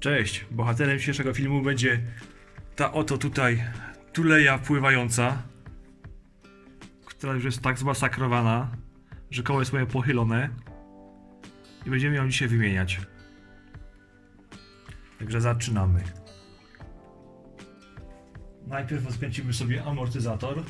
Cześć, bohaterem dzisiejszego filmu będzie ta oto tutaj tuleja pływająca, która już jest tak zmasakrowana, że koło jest moje pochylone i będziemy ją dzisiaj wymieniać. Także zaczynamy. Najpierw rozkręcimy sobie amortyzator.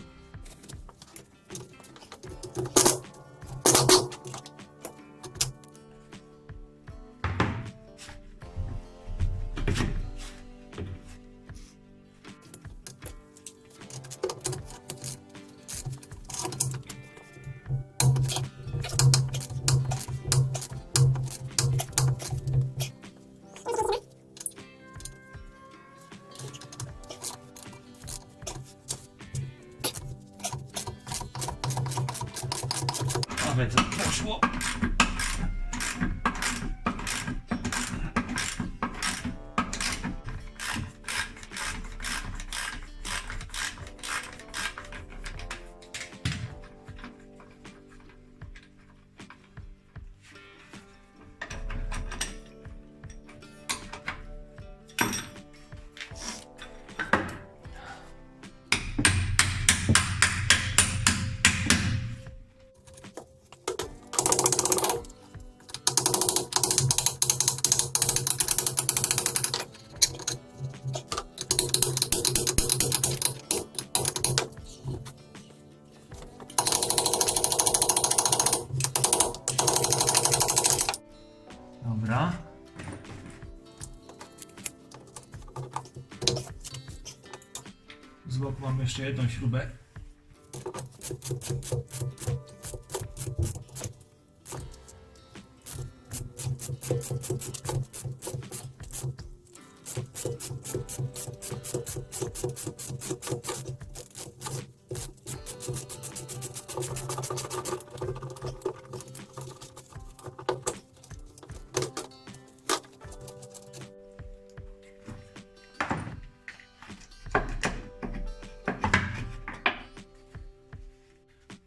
Z boku jeszcze jedną śrubę.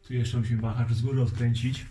Tu jeszcze musimy wahacz z góry odkręcić.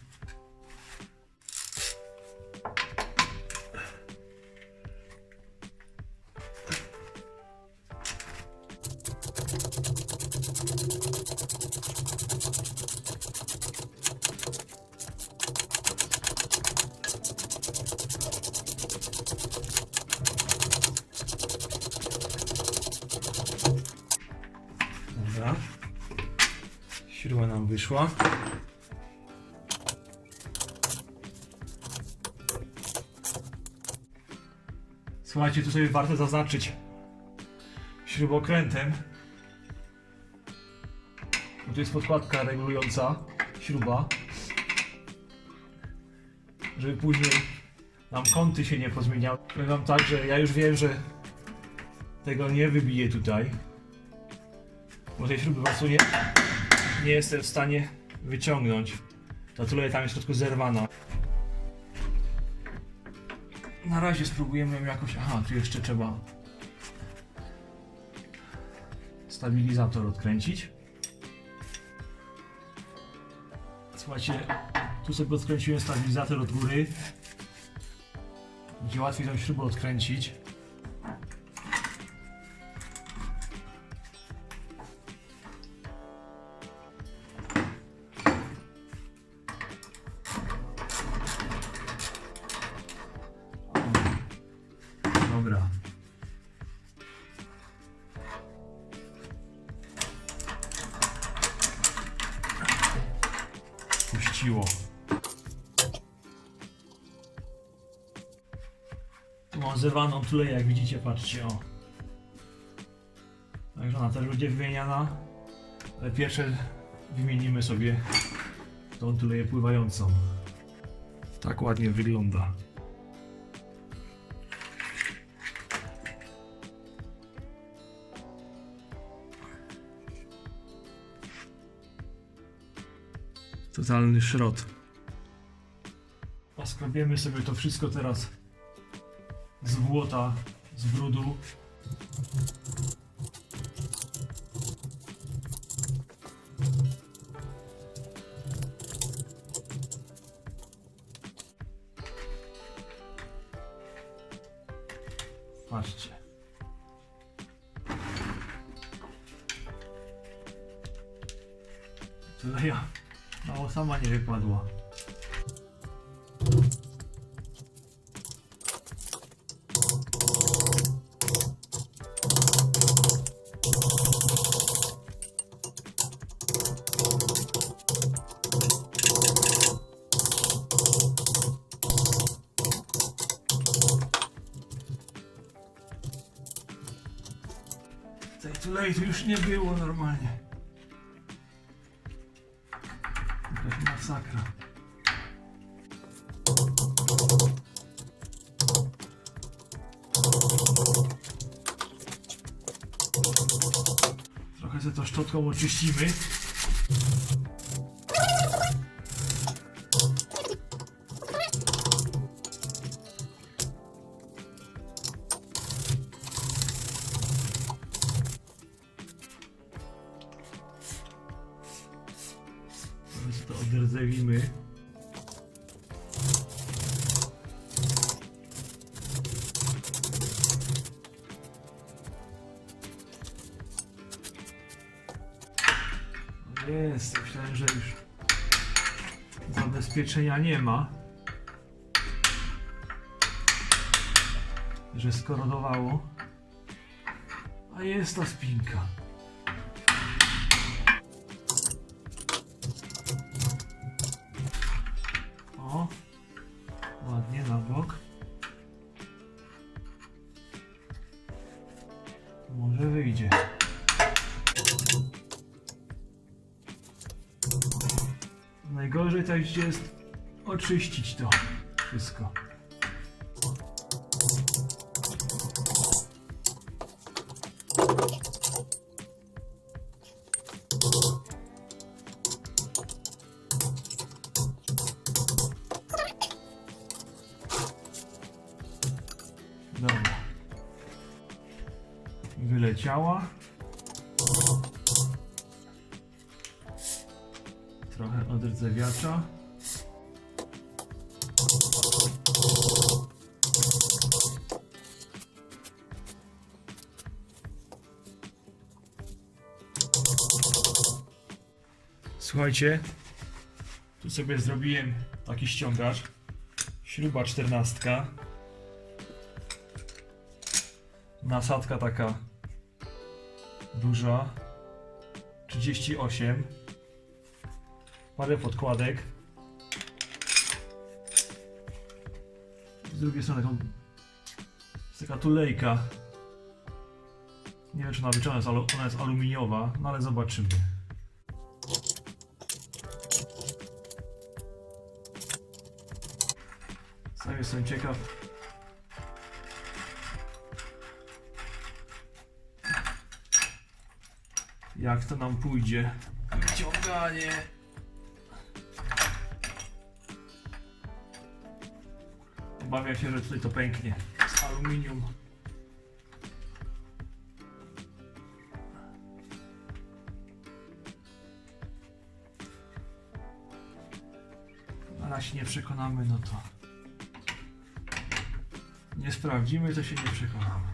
Słuchajcie, tu sobie warto zaznaczyć śrubokrętem. Bo tu jest podkładka regulująca śruba. Żeby później nam kąty się nie pozmieniały. Powiem wam tak, że ja już wiem, że tego nie wybiję tutaj. Bo tej śruby po prostu nie, nie jestem w stanie wyciągnąć. Ta tuleja tam jest w środku zerwana. Na razie spróbujemy ją jakoś... Aha, tu jeszcze trzeba stabilizator odkręcić. Słuchajcie, tu sobie odkręciłem stabilizator od góry. Będzie łatwiej tą śrubę odkręcić. Zerwaną tuleję, jak widzicie, patrzcie, o. Także ona też będzie wymieniana. Ale pierwsze wymienimy sobie tą tuleję pływającą. Tak ładnie wygląda. Totalny szrot. Poskrobiemy sobie to wszystko teraz z błota, z brudu. Patrzcie. Tuleja mało sama nie wypadła. Tulei tu już nie było normalnie. Jakaś masakra. Trochę sobie to szczotką oczyścimy. Jest, myślałem, że już zabezpieczenia nie ma. Że skorodowało. A jest ta spinka. Oczyścić to wszystko. Dobra. Wyleciała. Trochę odrdzewiacza. Słuchajcie, tu sobie zrobiłem taki ściągacz. Śruba czternastka. Nasadka taka duża. 38. Parę podkładek. Z drugiej strony taką jest taka tulejka. Nie wiem czy ona wyciągna, jest, ona jest aluminiowa, no ale zobaczymy. Jestem ciekaw. Jak to nam pójdzie? Wyciąganie. Obawiam się, że tutaj to pęknie. Z aluminium. Na razie nie przekonamy, no to nie sprawdzimy, to się nie przekonamy.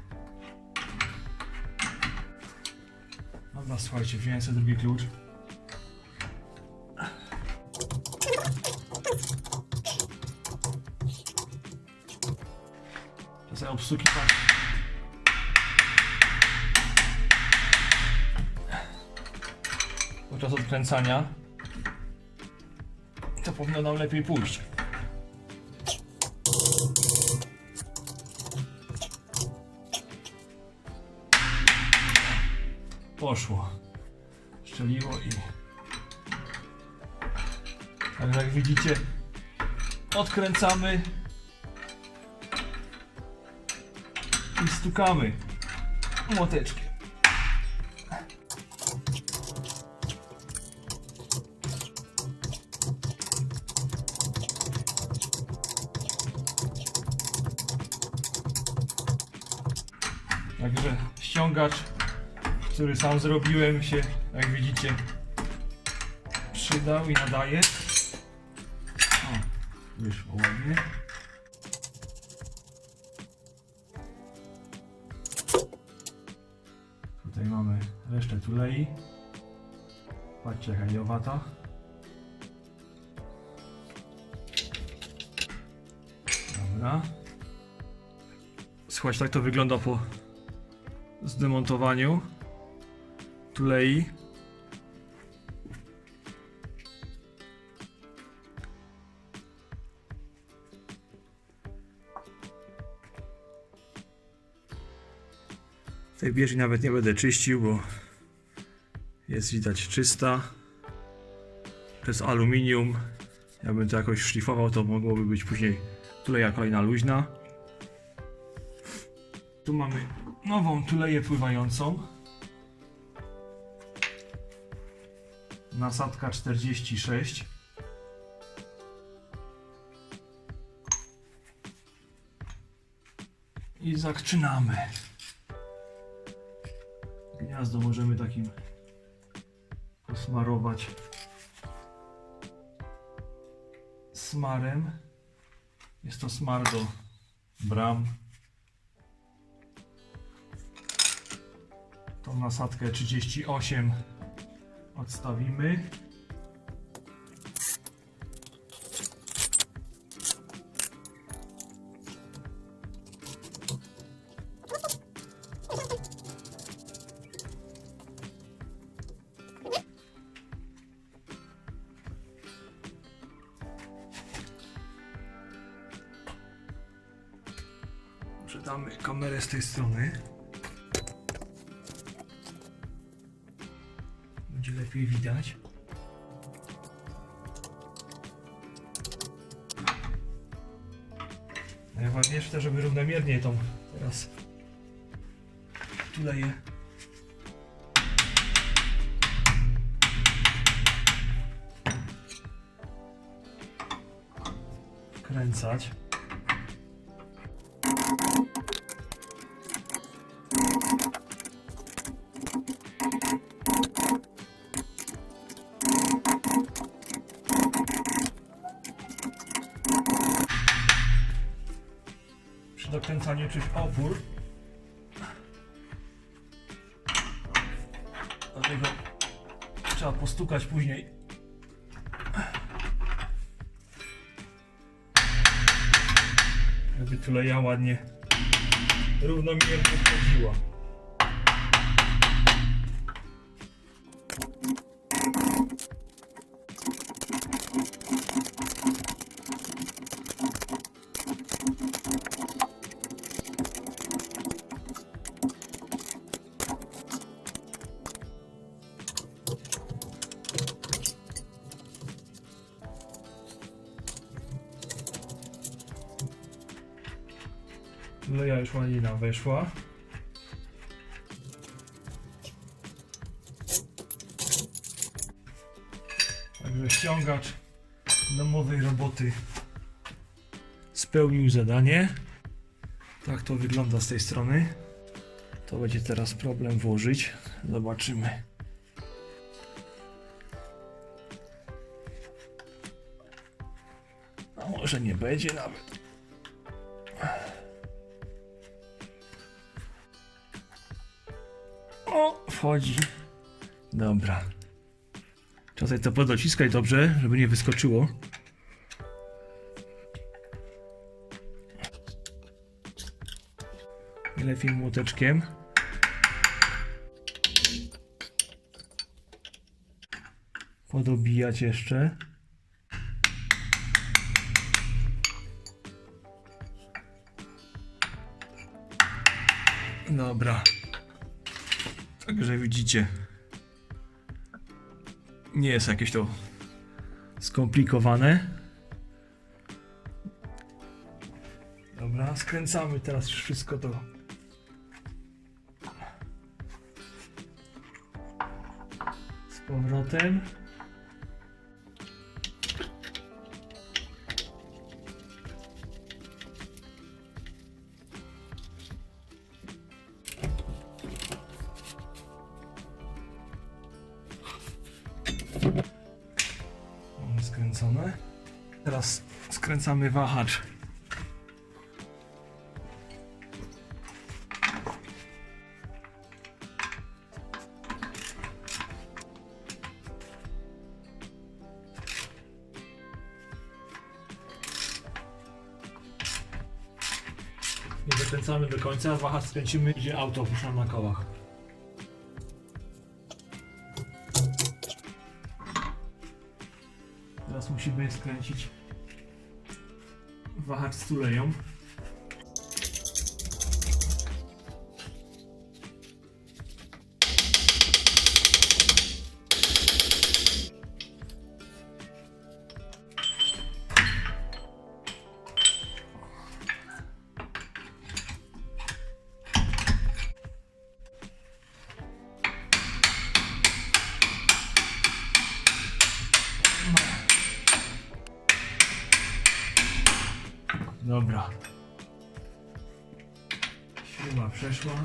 Dobra, słuchajcie, wziąłem sobie drugi klucz. Czasem obsługiwać. Podczas odkręcania to powinno nam lepiej pójść. Poszło. Szczeliło i... Także jak widzicie, odkręcamy i stukamy młoteczkiem. Także ściągacz, który sam zrobiłem się, jak widzicie, przydał i nadaje. O, wyszło ładnie. resztę tulei. Patrzcie jaka jowata. Dobra. Słuchajcie, tak to wygląda po zdemontowaniu tulei. Tej bieżni nawet nie będę czyścił, bo jest widać czysta. To jest aluminium. Jakbym to jakoś szlifował, to mogłoby być później tuleja kolejna luźna. Tu mamy nową tuleję pływającą. Nasadka 46. I zaczynamy. Gniazdo możemy takim posmarować smarem. Jest to smar do bram. Tą nasadkę 38 odstawimy. Może damy kamerę z tej strony. Lepiej widać. Najważniejsze żeby równomiernie tą teraz tuleję. Kręcać. Przy dokręcaniu czuć opór. Dlatego trzeba postukać później. Żeby tuleja ładnie równomiernie wchodziła. Ładnie nam weszła. Także ściągacz domowej roboty spełnił zadanie. Tak to wygląda z tej strony. To będzie teraz problem włożyć. Zobaczymy. A może nie będzie nawet. Wchodzi. Dobra. Sobie to podociskać dobrze, żeby nie wyskoczyło. Lepiej młoteczkiem. Podobijać jeszcze. Dobra. Także widzicie, nie jest jakieś to skomplikowane. Dobra, skręcamy teraz już wszystko to. Z powrotem. Mamy skręcone. Teraz skręcamy wahacz. Nie zakręcamy do końca, wahacz skręcimy, idzie auto, puszczam na kołach. Teraz musimy skręcić wahacz z tuleją. Przeszła.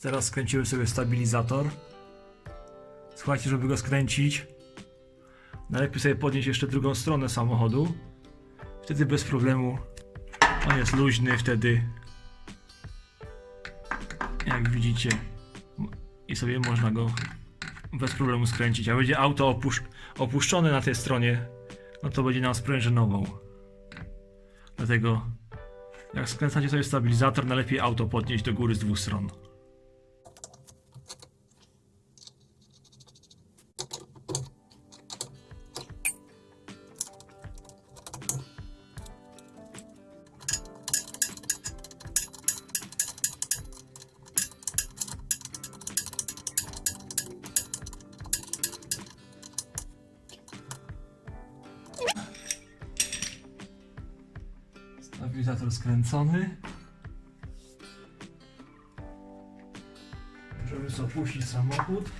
Teraz skręcimy sobie stabilizator. Słuchajcie, żeby go skręcić, najlepiej sobie podnieść jeszcze drugą stronę samochodu. Wtedy bez problemu on jest luźny wtedy. Jak widzicie. I sobie można go bez problemu skręcić. A będzie auto opusz opuszczone na tej stronie, no to będzie nam sprężynował. Dlatego jak skręcacie sobie stabilizator, najlepiej auto podnieść do góry z dwóch stron. Stabilizator skręcony. Możemy sobie opuścić samochód.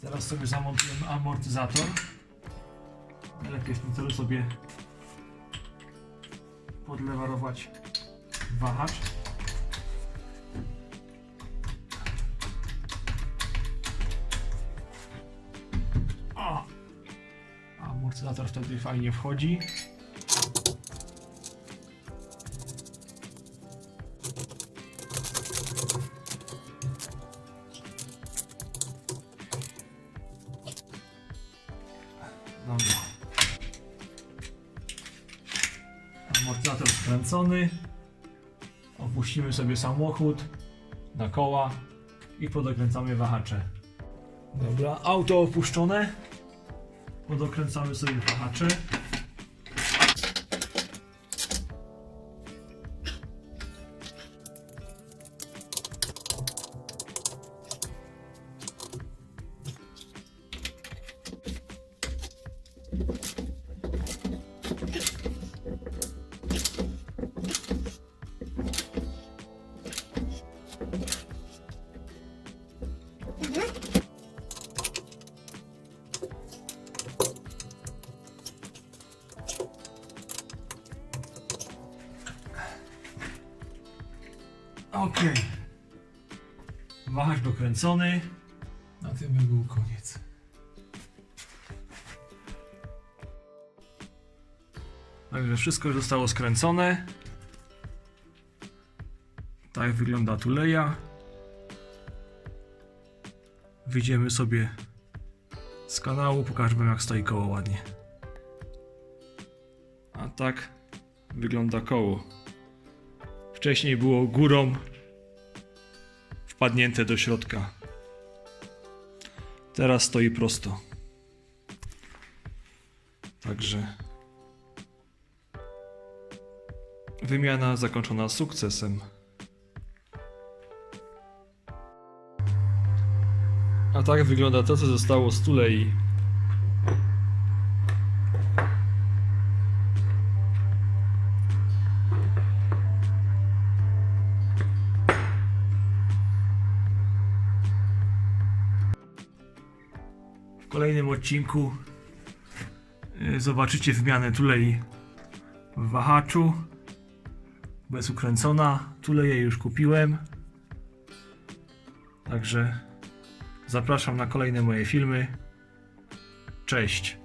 Teraz sobie zamontujemy amortyzator. Najlepiej w tym celu sobie podlewarować wahacz. Amortyzator wtedy fajnie wchodzi. Dobra. Amortyzator skręcony. Opuścimy sobie samochód na koła i podokręcamy wahacze. Dobra, auto opuszczone. Podokręcamy sobie wahacze. Ok. Wahacz dokręcony. Na tym by był koniec. Także wszystko już zostało skręcone. Tak wygląda tuleja. Wyjdziemy sobie z kanału, pokażę wam jak stoi koło ładnie. A tak wygląda koło. Wcześniej było górą wpadnięte do środka. Teraz stoi prosto. Także wymiana zakończona sukcesem. A tak wygląda to, co zostało z tulei. Kolejnym odcinku y, zobaczycie wymianę tulei w wahaczu jest ukręcona. Tuleję już kupiłem. Także zapraszam na kolejne moje filmy. Cześć.